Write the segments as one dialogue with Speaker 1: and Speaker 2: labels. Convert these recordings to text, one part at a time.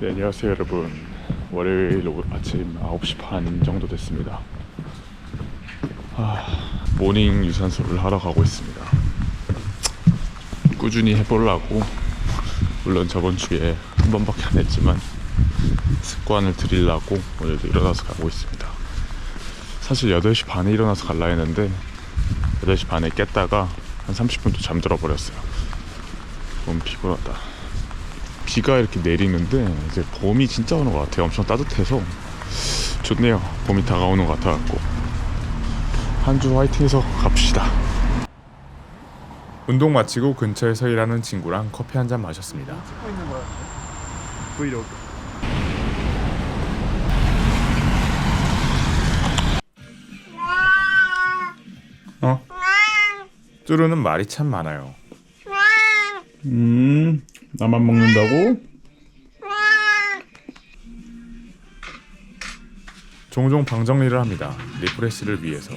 Speaker 1: 네, 안녕하세요 여러분. 월요일 오- 아침 9시 반 정도 됐습니다. 아, 모닝 유산소를 하러 가고 있습니다. 꾸준히 해보려고. 물론 저번 주에 한 번밖에 안 했지만 습관을 들이려고 오늘도 일어나서 가고 있습니다. 사실 8시 반에 일어나서 갈라 했는데 8시 반에 깼다가 한 30분 또 잠들어 버렸어요. 너무 피곤하다 비가 이렇게 내리는데 이제 봄이 진짜 오는 것 같아요. 엄청 따뜻해서 좋네요. 봄이 다가오는 것 같아갖고 한 주 화이팅해서 갑시다. 운동 마치고 근처에서 일하는 친구랑 커피 한 잔 마셨습니다.
Speaker 2: 브이로그
Speaker 1: 어? 쭈루는 말이 참 많아요. 음, 나만 먹는다고? 종종 방 정리를 합니다. 리프레시를 위해서.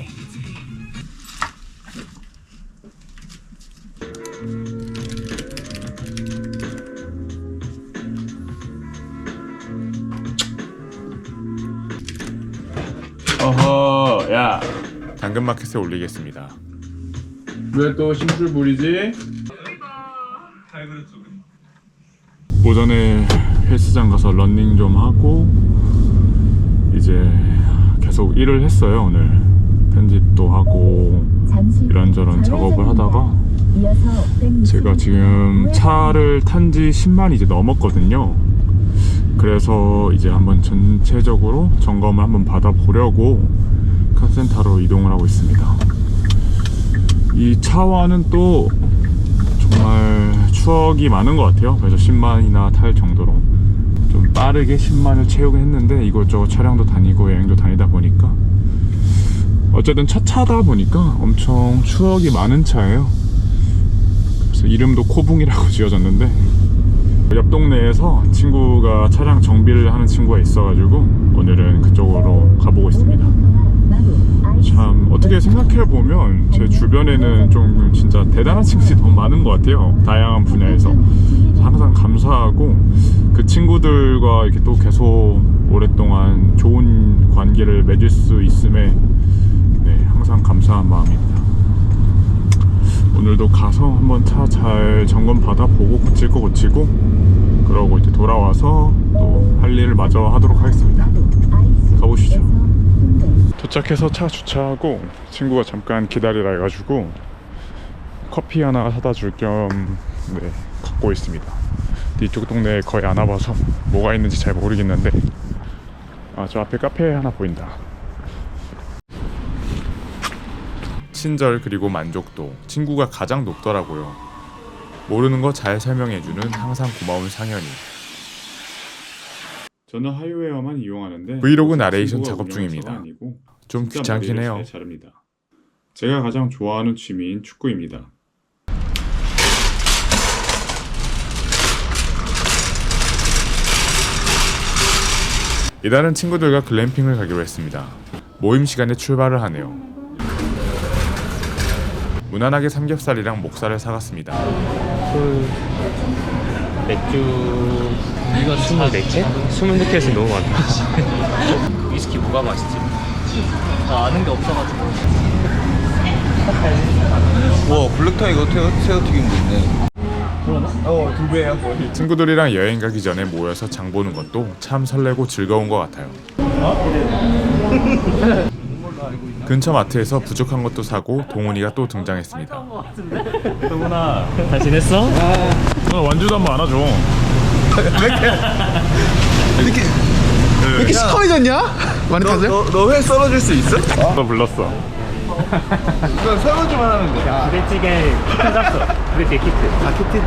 Speaker 1: 어허, 야. 당근마켓에 올리겠습니다. 왜 또 심술 부리지? 오전에 헬스장 가서 런닝 좀 하고 이제 계속 일을 했어요 오늘. 편집도 하고 이런저런 작업을 하다가 제가 지금 차를 탄 지 10만 이제 넘었거든요. 그래서 이제 한번 전체적으로 점검을 한번 받아보려고 카센터로 이동을 하고 있습니다. 이 차와는 또 정말 추억이 많은 것 같아요. 그래서 10만이나 탈 정도로 좀 빠르게 10만을 채우긴 했는데 이것저것 차량도 다니고 여행도 다니다 보니까 어쨌든 첫 차다 보니까 엄청 추억이 많은 차예요. 그래서 이름도 코붕이라고 지어졌는데 옆 동네에서 친구가 차량 정비를 하는 친구가 있어가지고 오늘은 그쪽으로 가보고 있습니다. 참 어떻게 생각해 보면 제 주변에는 좀 진짜 대단한 친구들이 너무 많은 것 같아요. 다양한 분야에서 항상 감사하고 그 친구들과 이렇게 또 계속 오랫동안 좋은 관계를 맺을 수 있음에 네, 항상 감사한 마음입니다. 오늘도 가서 한번 차 잘 점검 받아보고 고칠 거 고치고 그러고 이제 돌아와서 또 할 일을 마저 하도록 하겠습니다. 가보시죠. 도착해서 차 주차하고 친구가 잠깐 기다리라 해가지고 커피 하나 사다 줄겸 네, 갖고 있습니다. 이쪽 동네에 거의 안 와봐서 뭐가 있는지 잘 모르겠는데 아 저 앞에 카페 하나 보인다. 친절 그리고 만족도 친구가 가장 높더라고요. 모르는 거 잘 설명해주는 항상 고마운 상현이. 저는 하이웨어만 이용하는데 브이로그 나레이션 작업 중입니다. 좀 귀찮긴 해요. 자릅니다. 제가 가장 좋아하는 취미인 축구입니다. 이달은 친구들과 글램핑을 가기로 했습니다. 모임 시간에 출발을 하네요. 무난하게 삼겹살이랑 목살을 사갔습니다.
Speaker 3: 술 맥주 이거 24캔? 24캔이 너무 많다 위스키 뭐가 맛있지?
Speaker 2: 다 아는 게 없어가지고
Speaker 4: 와 블랙타 이거 새우, 새우튀김도 있네 어두 배야 거의
Speaker 1: 친구들이랑 여행 가기 전에 모여서 장 보는 것도 참 설레고 즐거운 것 같아요. 근처 마트에서 부족한 것도 사고 동훈이가 또 등장했습니다.
Speaker 3: 동훈아 잘 지냈어?
Speaker 1: 완주도 한번 안아줘.
Speaker 4: 이렇게
Speaker 5: 왜 이렇게 시커매졌냐? 마니카즈?
Speaker 4: 너회 썰어줄 수 있어?
Speaker 1: 너 불렀어.
Speaker 4: 이거 설거지만 하면 돼
Speaker 3: 부대찌개 키트 샀어 부대찌개 키트
Speaker 4: 아 키트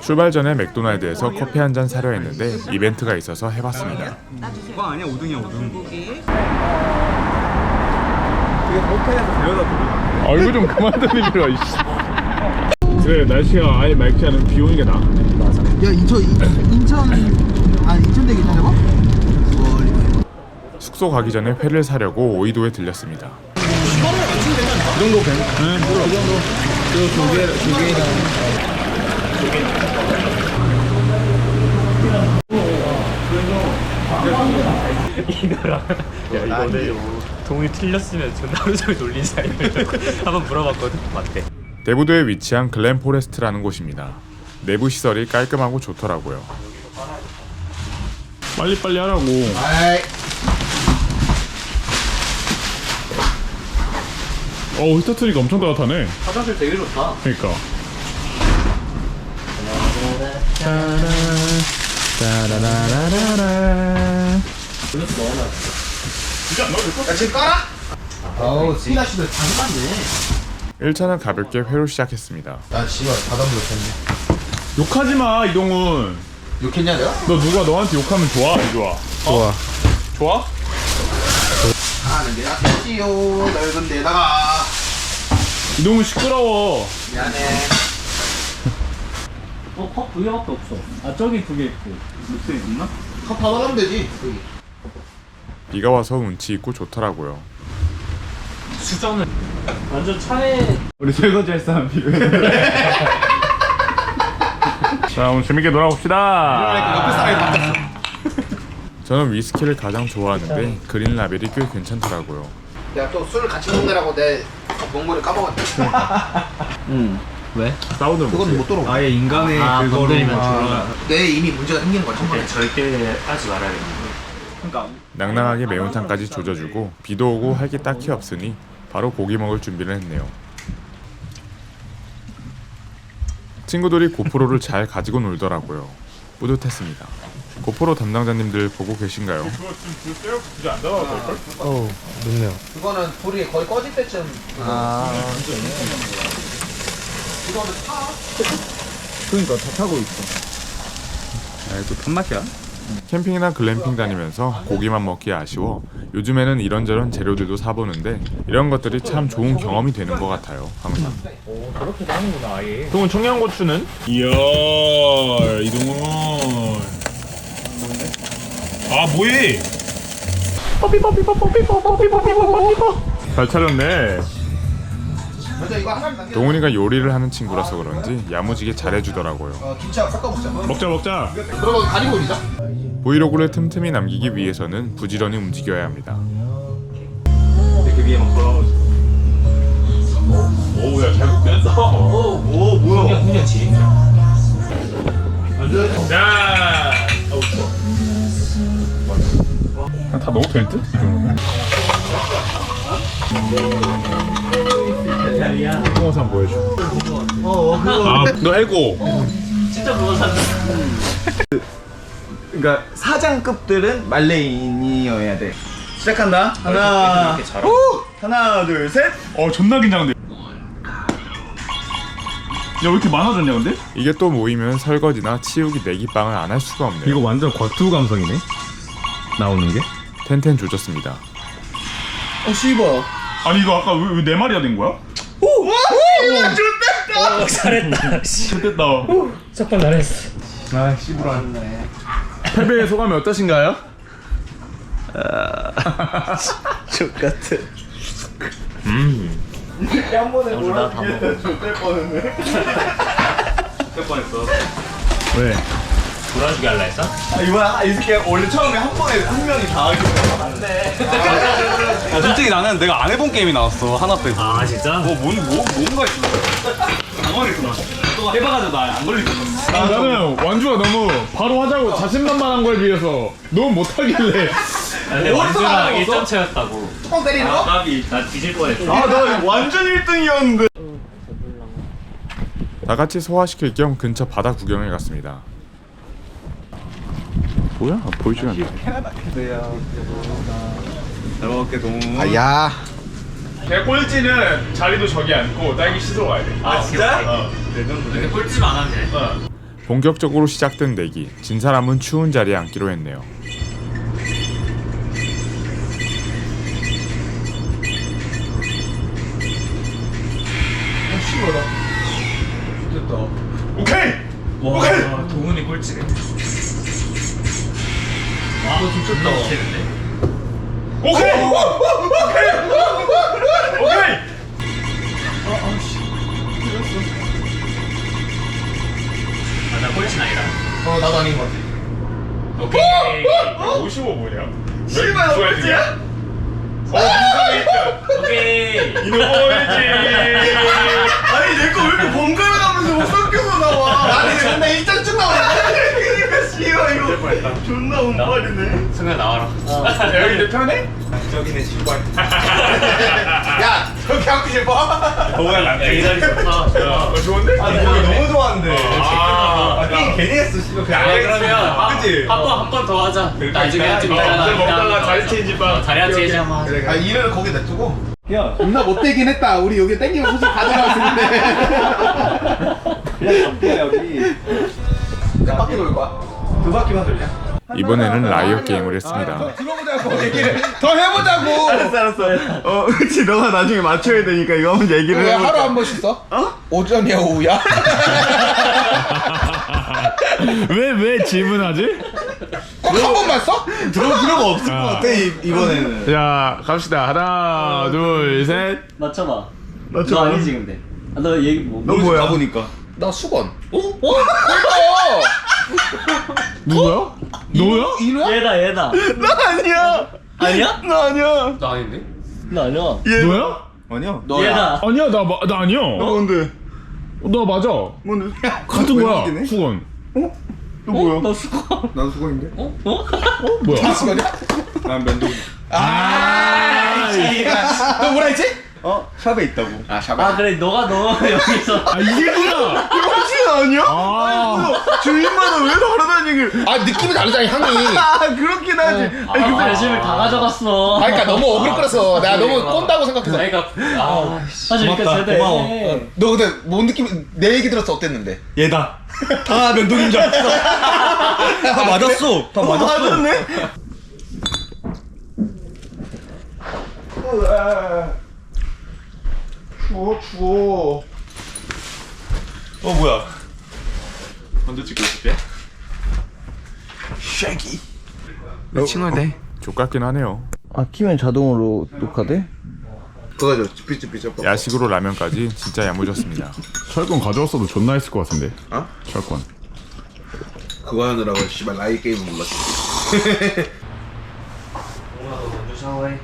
Speaker 1: 출발 전에 맥도날드에서 커피 한 잔 사려 했는데 이벤트가 있어서 해봤습니다.
Speaker 4: 그거 아니야 우등이야 우등 이게 호텔에서 데려다 주는
Speaker 1: 아 이거 좀 그만 들리기로 이씨. 그래 날씨가 아예 맑지 않은 비 오는 게 나아.
Speaker 5: 야 인천 인- 인천 아 인천대교 타려고?
Speaker 1: 숙소 가기 전에 회를 사려고 오이도에 들렸습니다.
Speaker 4: 이 정도 괜찮아 그 정도
Speaker 5: 두 개랑
Speaker 3: 이거랑 야 이거는 동이 틀렸으면 존나 하루 종일 놀리지 한번 물어봤거든 맞대
Speaker 6: 대부도에 위치한 글렌 포레스트라는 곳입니다. 내부 시설이 깔끔하고 좋더라고요. 빨리 빨리 하라고.
Speaker 5: 아이
Speaker 6: 어 히터트리가 엄청 따뜻하네.
Speaker 2: 화장실 되게 좋다.
Speaker 6: 그러니까.
Speaker 5: 야 지금 깔아? 아우 스피나시들 다 끝났네
Speaker 6: 1차는 가볍게 회로 시작했습니다.
Speaker 5: 나 씨발 바다 물었겠네
Speaker 6: 욕하지 마 이동훈.
Speaker 5: 욕했냐 내가?
Speaker 6: 너 누가 너한테 욕하면 좋아 안 좋아? 좋아. 좋아?
Speaker 5: 하는 게 낫겠지요 넓은 데다가
Speaker 6: 이동훈 시끄러워.
Speaker 5: 미안해
Speaker 2: 어, 컵 두 개밖에 없어. 아, 저기 두 개 있고. 밑에 있나?
Speaker 5: 컵 받아가면 되지 여기.
Speaker 6: 비가 와서 운치 있고 좋더라고요.
Speaker 3: 완전 차에
Speaker 6: 우리 설거지 할 사람 비교해. 자 오늘 재밌게 놀아봅시다.
Speaker 5: 옆에 사람이 바뀌었어
Speaker 6: 저는 위스키를 가장 좋아하는데 그린 라벨이 꽤 괜찮더라고요.
Speaker 5: 야 또 술을 같이 먹느라고 내 목물을 까먹었네
Speaker 2: 응. 왜?
Speaker 6: 사우드
Speaker 5: 그건 못 들어
Speaker 4: 아예 인간의
Speaker 2: 아, 건드리면
Speaker 4: 아,
Speaker 5: 내 이미 문제가 생기는 거야 첫 번째
Speaker 3: 절대 하지 말아야겠네
Speaker 6: 낭낭하게 매운탕까지 조져주고 비도 오고 할 게 딱히 없으니 바로 고기 먹을 준비를 했네요. 친구들이 고프로를 잘 가지고 놀더라고요. 뿌듯했습니다. 고프로 담당자님들 보고 계신가요?
Speaker 4: 어우 높네요
Speaker 5: 그거는 불이 거의 꺼질 때쯤
Speaker 4: 아 그러니까 다 타고 있어 아또 탄맛이야?
Speaker 6: 캠핑이나 글램핑 다니면서 고기만 먹기 아쉬워. 요즘에는 이런저런 재료들도 사보는데 이런 것들이 참 좋은 경험이 되는 것 같아요 항상.
Speaker 3: 저렇게 하는구나 아예.
Speaker 6: 동훈 청양고추는? 이야 이동훈. 아 뭐해? 잘 차렸네 동훈이가 요리를 하는 친구라서 그런지 야무지게 잘해주더라고요.
Speaker 5: 어, 먹자.
Speaker 6: 먹자
Speaker 5: 그러고 가리고 올리자.
Speaker 6: 브이로그를 틈틈이 남기기 위해서는 부지런히 움직여야 합니다.
Speaker 3: 이렇게 위에만 걸어
Speaker 6: 오야 잘 굽겠다.
Speaker 3: 오 뭐야. 그냥 그냥 지린다
Speaker 6: 자다 넣어도 될 듯? 이 정도면? 홍어산 보여줘 아너 해고
Speaker 2: 진짜 그거 샀는데.
Speaker 4: 그러니까 사장급들은 말레인이어야 돼 시작한다 하나 후! 하나 둘 셋
Speaker 6: 어 존나 긴장돼 야 왜 이렇게 많아졌냐 근데? 이게 또 모이면 설거지나 치우기 내기빵을 안 할 수가 없네요
Speaker 1: 이거 완전 곽투 감성이네. 나오는 게.
Speaker 6: 텐텐 조졌습니다
Speaker 4: 어 씨발
Speaker 6: 아니 이거 아까 왜 내 말이야 된 거야?
Speaker 3: 어, 잘했다.
Speaker 6: 좋됐다.
Speaker 3: 첫번 잘했어.
Speaker 4: 아 씨부란
Speaker 6: 패배의 소감이 어떠신가요?
Speaker 4: 족같은
Speaker 5: 한 번에
Speaker 2: 오늘 나다 먹어.
Speaker 5: 될 뻔했네
Speaker 3: 몇 뻔했어
Speaker 6: 왜?
Speaker 3: 돌아주게 할라 했어?
Speaker 4: 아 이거야 이 새끼 원래 처음에 한 번에 한 명이 다 하기로 안돼
Speaker 1: 야, 솔직히 나는 내가 안 해본 게임이 나왔어 하나 빼고.
Speaker 3: 아 진짜?
Speaker 1: 뭐, 뭔, 뭐, 뭔가 있어. 당황했구나. 또 해봐가지고 나 안 걸릴 것 같아.
Speaker 6: 아, 나는 완주가 너무 바로 하자고 자신만만한 걸 비해서 너무 못하길래
Speaker 3: 아, 근데 완주랑 1점 차였다고
Speaker 5: 뻥 때리는 거?
Speaker 3: 까비 나 뒤질 뻔했어
Speaker 4: 아나 완전 1등이었는데
Speaker 6: 다 같이 소화시킬 겸 근처 바다 구경을 갔습니다. 뭐야? 보이지가 않네.
Speaker 1: 잘 먹을게, 동우.
Speaker 5: 아야
Speaker 6: 개꼴찌는 자리도 저기 앉고 딸기 씻으러 가야 돼.
Speaker 3: 아 진짜?
Speaker 6: 어.
Speaker 3: 근데 꼴찌만 하면 돼
Speaker 6: 본격적으로 시작된 내기. 진 사람은 추운 자리에 앉기로 했네요. 이
Speaker 1: 이놈 보이지
Speaker 4: 아니 내 거 왜 이렇게 번갈아 가면서 못 섞여서 나와? 아니 근데 일장 쭉 나와. 그러니까 씨발 이거 존나 운빨이네.
Speaker 3: 승현 나와라
Speaker 1: 여기 내 편해?
Speaker 4: 저기네 씨발. 야 저기 하고 싶어?
Speaker 1: 뭐야
Speaker 3: 나이 자리 좋다
Speaker 1: 어, 좋은데?
Speaker 4: 아나 이거 너무 좋아하는데.
Speaker 1: 아,
Speaker 4: 아 게임 괜히 했어 씨발. 그냥
Speaker 3: 아 그러면
Speaker 4: 그치?
Speaker 3: 한번 한 번 더 하자 나중에 좀
Speaker 1: 어,
Speaker 3: 이따가
Speaker 1: 이제
Speaker 3: 먹다가
Speaker 1: 자리 체인지 빵.
Speaker 3: 자리 한 체인지 한번 하자
Speaker 4: 아 이를 거기 냅두고.
Speaker 5: 존나 못되긴 했다 우리 여기 땡기면 솔직히 다 들어갔는데
Speaker 4: 여기. 몇 바퀴 돌 거야? 두 바퀴만 돌냐?
Speaker 1: 이번에는 라이어 게임을 했습니다.
Speaker 5: 들어보자고 얘기를 더 해보자고
Speaker 4: 알았어 알았어. 어 그치 너가 나중에 맞춰야 되니까 이거 한번 얘기를
Speaker 5: 왜
Speaker 4: 해보자.
Speaker 5: 하루 한 번씩 써? 어? 오전이야 오후야?
Speaker 1: 왜 왜 질문하지?
Speaker 5: 꼭 한 번만 써?
Speaker 4: 들어볼 필요가 없을 것 같아 이, 이번에는.
Speaker 1: 자 갑시다 하나 둘 셋.
Speaker 2: 맞춰봐 너너 아니지 근데 아, 너 얘기 뭐
Speaker 4: 너 뭐야? 가보니까.
Speaker 5: 나 수건
Speaker 2: 어? 어?
Speaker 1: 누구야? 너야?
Speaker 5: 이누야?
Speaker 2: 얘다 얘다
Speaker 4: 나 아니야.
Speaker 2: 아니야?
Speaker 4: 나 아니야.
Speaker 3: 나 아닌데?
Speaker 2: 나 아니야
Speaker 1: 너야?
Speaker 4: 아니야.
Speaker 2: 얘다
Speaker 1: 아니야 나 마- 나 아니야.
Speaker 4: 너 뭔데?
Speaker 1: 나 맞아.
Speaker 4: 뭔데?
Speaker 1: 같은 거야.
Speaker 4: 왼쪽 너 뭐야?
Speaker 2: 너 수고
Speaker 4: 나도 수건인데.
Speaker 2: 어? 어?
Speaker 1: 뭐야?
Speaker 5: 수건이야?
Speaker 4: 난 면도.
Speaker 5: 아, 너 뭐라 했지?
Speaker 4: 어 샵에 있다고.
Speaker 2: 아아 그래 너가 너 여기서
Speaker 1: 아 이게구나.
Speaker 4: 아니야?
Speaker 1: 아.
Speaker 4: 주인마다 왜 다르다는 얘기를?
Speaker 5: 아 느낌이 다르잖아 향이
Speaker 4: 아 그렇긴 하지.
Speaker 2: 아, 관심을 다 가져갔어
Speaker 5: 아 그러니까 너무 어그로 끌어서 내가 너무 꼰다고 생각해서
Speaker 2: 그러니까 아 사실
Speaker 4: 고맙다, 고마워.
Speaker 2: 해.
Speaker 5: 너 근데 뭔 느낌 내 얘기 들었어 어땠는데?
Speaker 4: 얘다. 다 면도기인 줄 알았어. 다 맞았어. 다 맞았어. 맞았네. 추워 추워. 어 뭐야?
Speaker 1: 먼저 찍고 있을게.
Speaker 4: 쉐기.
Speaker 5: 친구인데
Speaker 1: 족같긴 하네요.
Speaker 4: 아 키면 자동으로 녹화돼? 그거죠. 삐삐삐
Speaker 1: 야식으로 라면까지 진짜 야무졌습니다. 철권 가져왔어도 존나 했을 것 같은데.
Speaker 4: 어?
Speaker 1: 철권.
Speaker 4: 그거 하느라고 씨발 라이 게임을 몰랐지.
Speaker 3: 먼저 샤워해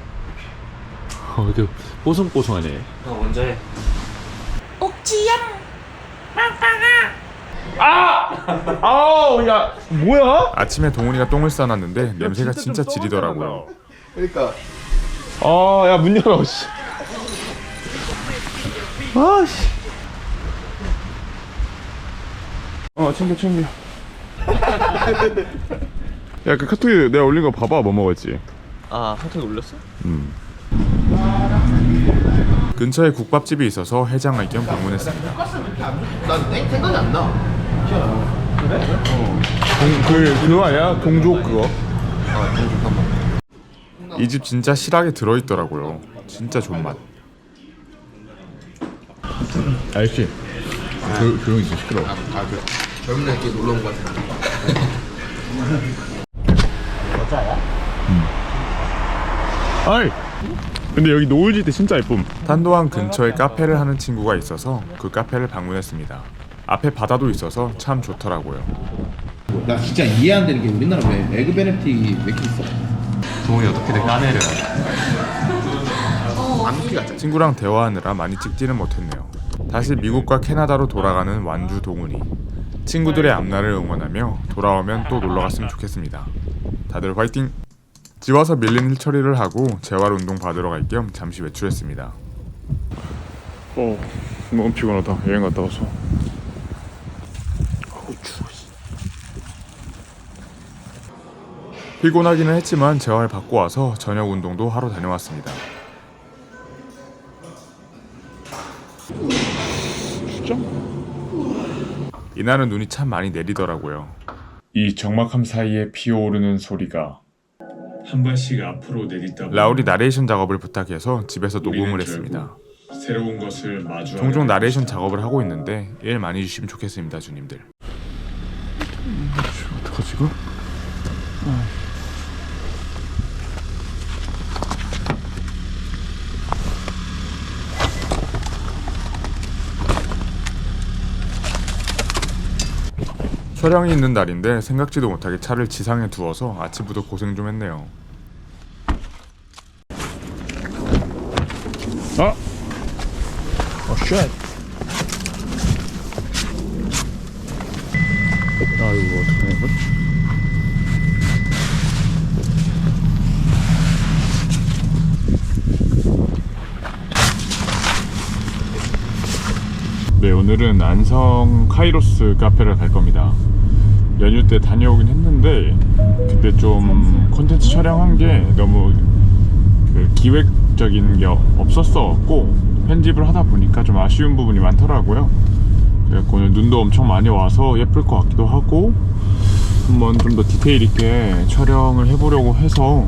Speaker 1: 어, 그 뽀송뽀송하네.
Speaker 3: 너 먼저
Speaker 1: 해아 우 야 뭐야? 아침에 동훈이가 똥을 싸놨는데 냄새가 진짜 지리더라고요.
Speaker 4: 그러니까
Speaker 1: 아 야 문 열어 씨. 아 씨. 어 챙겨 챙겨. 야 그 카톡에 내가 올린 거 봐봐 뭐 먹었지.
Speaker 3: 아 카톡에 올렸어?
Speaker 1: 근처에 국밥집이 있어서 해장할 겸 방문했습니다.
Speaker 5: 난 땡- 생각이 안 나.
Speaker 1: 그 그거 아니야? 동족 그거. 이집 진짜 실하게 들어있더라고요. 진짜 좋은 맛. 아저씨, 조, 조용히 좀 시끄러.
Speaker 5: 아, 그 젊은 애끼리 놀러 온 것 같아.
Speaker 1: 아이. 근데 여기 노을 질 때 진짜 예쁨. 탄도항 근처에 카페를 하는 친구가 있어서 그 카페를 방문했습니다. 앞에 바다도 있어서 참 좋더라고요.
Speaker 5: 나 진짜 이해 안 되는 게 우리나라 왜 에그 베네틱이 왜 이렇게 있어?
Speaker 3: 동훈이 어떻게든 까내려.
Speaker 1: 친구랑 대화하느라 많이 찍지는 못했네요. 다시 미국과 캐나다로 돌아가는 완주 동훈이. 친구들의 앞날을 응원하며 돌아오면 또 놀러 갔으면 좋겠습니다. 다들 화이팅! 집 와서 밀린 일 처리를 하고 재활 운동 받으러 갈 겸 잠시 외출했습니다. 어, 너무 피곤하다. 여행 갔다 와서. 피곤하기는 했지만 재활 받고 와서 저녁 운동도 하러 다녀왔습니다. 이날은 눈이 참 많이 내리더라고요. 이 정막함 사이에 피어오르는 소리가 한 발씩 앞으로 내딛다 라울이 나레이션 작업을 부탁해서 집에서 녹음을 했습니다. 새로운 것을 마주 종종 나레이션 작업을 하고 있는데 일 많이 주시면 좋겠습니다, 주님들. 어떡하지 이거? 촬영이 있는 날인데 생각지도 못하게 차를 지상에 두어서 아침부터 고생 좀 했네요. 아! 어, 쉣! 아, 이거 어떡하냐? 네, 오늘은 안성 카이로스 카페를 갈 겁니다. 연휴 때 다녀오긴 했는데 그때 좀 콘텐츠 촬영한 게 너무 그 기획적인 게 없었어갖고 편집을 하다 보니까 좀 아쉬운 부분이 많더라고요. 그래서 오늘 눈도 엄청 많이 와서 예쁠 것 같기도 하고 한번 좀 더 디테일 있게 촬영을 해보려고 해서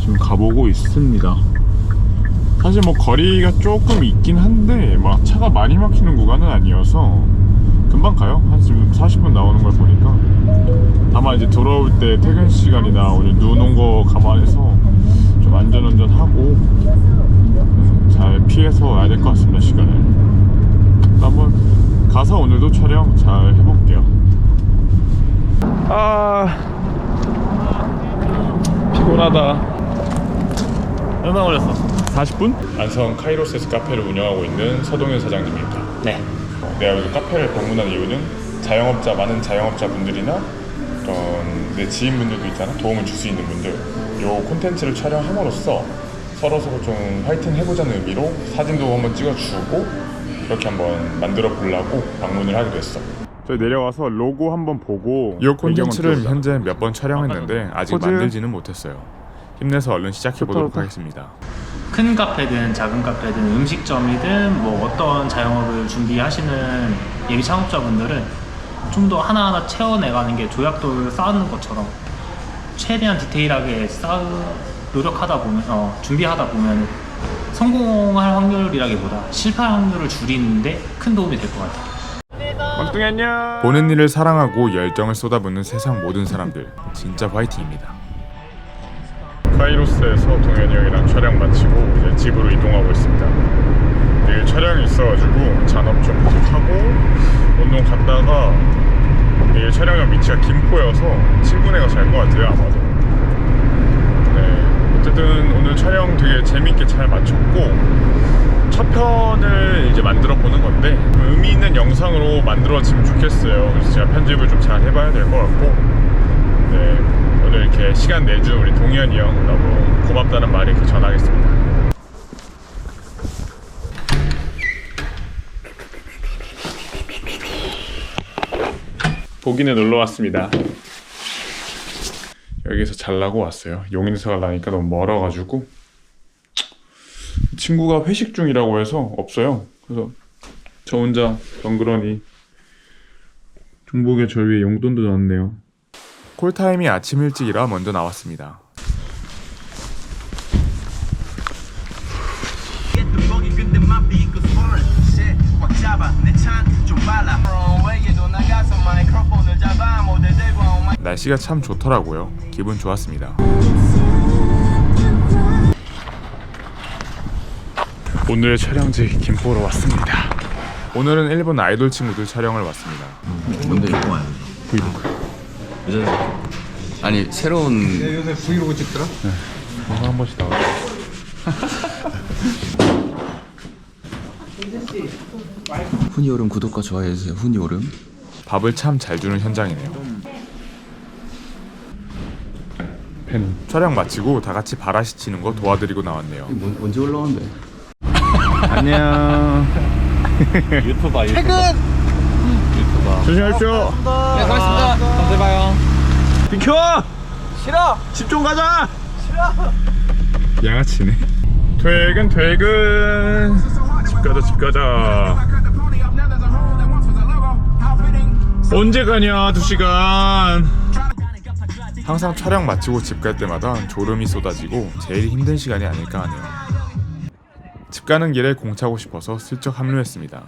Speaker 1: 지금 가보고 있습니다. 사실 뭐 거리가 조금 있긴 한데 막 차가 많이 막히는 구간은 아니어서 금방 가요. 한 지금 40분 나오는 걸 보니까 다만 이제 돌아올 때 퇴근 시간이나 오늘 눈 온 거 감안해서 좀 안전운전 하고 음, 잘 피해서 와야 될 것 같습니다 시간을. 한번 가서 오늘도 촬영 잘 해볼게요. 아 피곤하다.
Speaker 3: 얼마 걸렸어?
Speaker 1: 40분? 안성 카이로세스 카페를 운영하고 있는 서동현 사장님입니다.
Speaker 3: 네.
Speaker 1: 어, 내가 여기 카페를 방문한 이유는 자영업자 많은 자영업자 분들이나 그런 내 지인분들도 있잖아 도움을 줄 수 있는 분들 요 콘텐츠를 촬영함으로써 서로 서로 좀 화이팅 해보자는 의미로 사진도 한번 찍어주고 그렇게 한번 만들어 보려고 방문을 하게 됐어. 저희 내려와서 로고 한번 보고 이 콘텐츠를 현재 몇 번 촬영했는데 아직 만들지는 못했어요. 힘내서 얼른 시작해 보도록 하겠습니다.
Speaker 3: 큰 카페든 작은 카페든 음식점이든 뭐 어떤 자영업을 준비하시는 예비 창업자분들은 좀 더 하나하나 채워내가는 게 조약돌 쌓는 것처럼 최대한 디테일하게 쌓 노력하다 보면 어, 준비하다 보면 성공할 확률이라기보다 실패할 확률을 줄이는데 큰 도움이 될 것 같아요.
Speaker 1: 보는 일을 사랑하고 열정을 쏟아붓는 세상 모든 사람들 진짜 화이팅입니다. 카이로스에서 동현이 형이랑 촬영 마치고 이제 집으로 이동하고 있습니다. 내일 촬영이 있어가지고 잔업 좀 하고 운동 갔다가 내일 촬영장 위치가 김포여서 출근해가 잘 것 같아요 아마도. 네, 어쨌든 오늘 촬영 되게 재밌게 잘 마쳤고 첫 편을 이제 만들어 보는 건데 의미 있는 영상으로 만들어지면 좋겠어요. 그래서 제가 편집을 좀 잘 해봐야 될 것 같고 네, 오늘 이렇게 시간 내준 우리 동현이 형 너무 고맙다는 말 이렇게 전하겠습니다. 보기는 놀러 왔습니다. 여기서 잘라고 왔어요. 용인에서 가려니까 너무 멀어가지고 친구가 회식 중이라고 해서 없어요. 그래서 저 혼자 덩그러니 중복에 저 위에 용돈도 넣었네요. 콜타임이 아침 일찍이라 먼저 나왔습니다. 날씨가 참 좋더라고요. 기분 좋았습니다. 오늘의 촬영지 김포로 왔습니다. 오늘은 일본 아이돌 친구들 촬영을 왔습니다.
Speaker 5: 뭔데 이거 야
Speaker 1: 브이로그.
Speaker 5: 아니 새로운
Speaker 1: 뭔가 한 번씩 나와.
Speaker 5: 훈이 오름 구독과 좋아요 해주세요 훈이 오름
Speaker 1: 밥을 참 잘 주는 현장이네요. 팬. 촬영 마치고 다 같이 바라시 치는 거 도와드리고 나왔네요.
Speaker 5: 뭔, 언제 올라오는데
Speaker 1: 안녕.
Speaker 3: 유튜버 유튜버.
Speaker 1: 조심하십시오.
Speaker 3: 네, 고맙습니다. 다음에 봐요.
Speaker 1: 비켜! 싫어! 집 좀 가자! 싫어! 양아치네. 퇴근, 퇴근! 집 가자, 집 가자. 언제 가냐, 두 시간. 항상 촬영 마치고 집 갈 때마다 졸음이 쏟아지고 제일 힘든 시간이 아닐까 하네요. 집 가는 길에 공차고 싶어서 슬쩍 합류했습니다.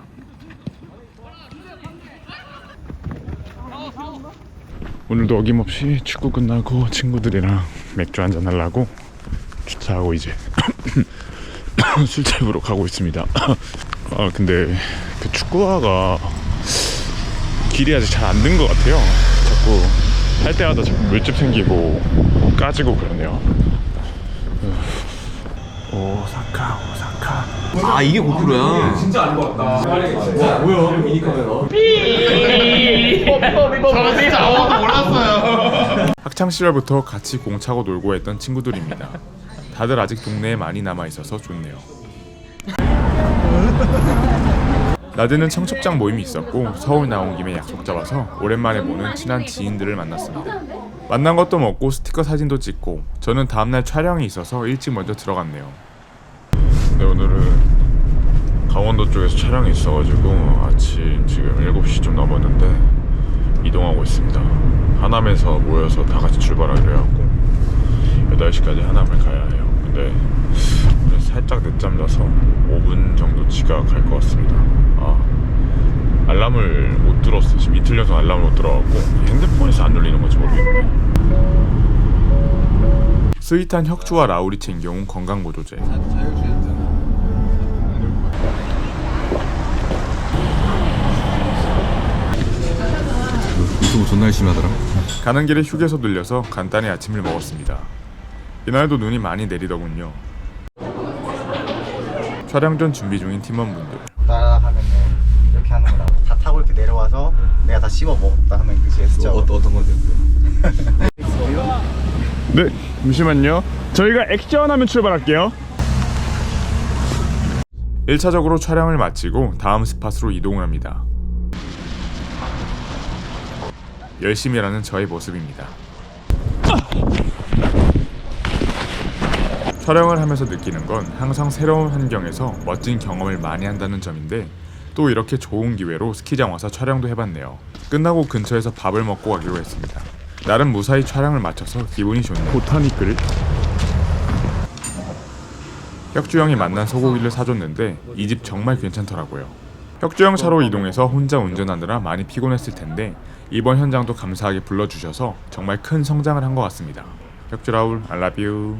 Speaker 1: 오늘도 어김없이 축구 끝나고 친구들이랑 맥주 한잔 하려고 주차하고 이제 술집으로 가고 있습니다. 아 근데 그 축구화가 길이 아직 잘 안 든 것 같아요.
Speaker 6: 자꾸 할 때마다 자꾸 물집 생기고 까지고 그러네요. 오사카 오사카
Speaker 1: 아 이게 고프로야
Speaker 6: 학창 시절부터 같이 공 차고 놀고 했던 친구들입니다. 다들 아직 동네에 많이 남아 있어서 좋네요. 나드는 청첩장 모임이 있었고 서울 나온 김에 약속 잡아서 오랜만에 보는 친한 지인들을 만났습니다. 만난 것도 먹고 스티커 사진도 찍고 저는 다음날 촬영이 있어서 일찍 먼저 들어갔네요. 네 오늘은 강원도 쪽에서 촬영이 있어가지고 아침 지금 7시 좀 넘었는데 이동하고 있습니다. 하남에서 모여서 다 같이 출발하기로 해갖고 8시까지 하남을 가야 해요. 근데 오늘 살짝 늦잠 자서 5분 정도 지각할 것 같습니다. 아 알람을 못 들었어. 지금 이틀 연속 알람을 못 들어갖고 핸드폰에서 안 울리는 건지 모르겠네. 스윗한 혁주와 라울이 챙겨온 건강보조제.
Speaker 1: 유튜브 존나 열심히 하더라
Speaker 6: 가는 길에 휴게소 들려서 간단히 아침을 먹었습니다. 이날도 눈이 많이 내리더군요. 촬영 전 준비 중인 팀원분들.
Speaker 7: 따라하면은 이렇게 하는 거라고 다 타고 이렇게 내려와서 내가 다 씹어 먹었다 하는 그 제스처
Speaker 1: 어, 어떤 건데
Speaker 6: 네, 잠시만요. 저희가 액션 하면 출발할게요. 1차적으로 촬영을 마치고 다음 스팟으로 이동을 합니다. 열심히 일하는 저의 모습입니다. 촬영을 하면서 느끼는 건 항상 새로운 환경에서 멋진 경험을 많이 한다는 점인데 또 이렇게 좋은 기회로 스키장 와서 촬영도 해봤네요. 끝나고 근처에서 밥을 먹고 가기로 했습니다. 나름 무사히 촬영을 마쳐서 기분이 좋네요. 보타니크를 혁주 형이 만난 소고기를 사줬는데 이 집 정말 괜찮더라고요. 혁주 형 차로 이동해서 혼자 운전하느라 많이 피곤했을 텐데 이번 현장도 감사하게 불러주셔서 정말 큰 성장을 한 것 같습니다. 혁주 라울, I love you.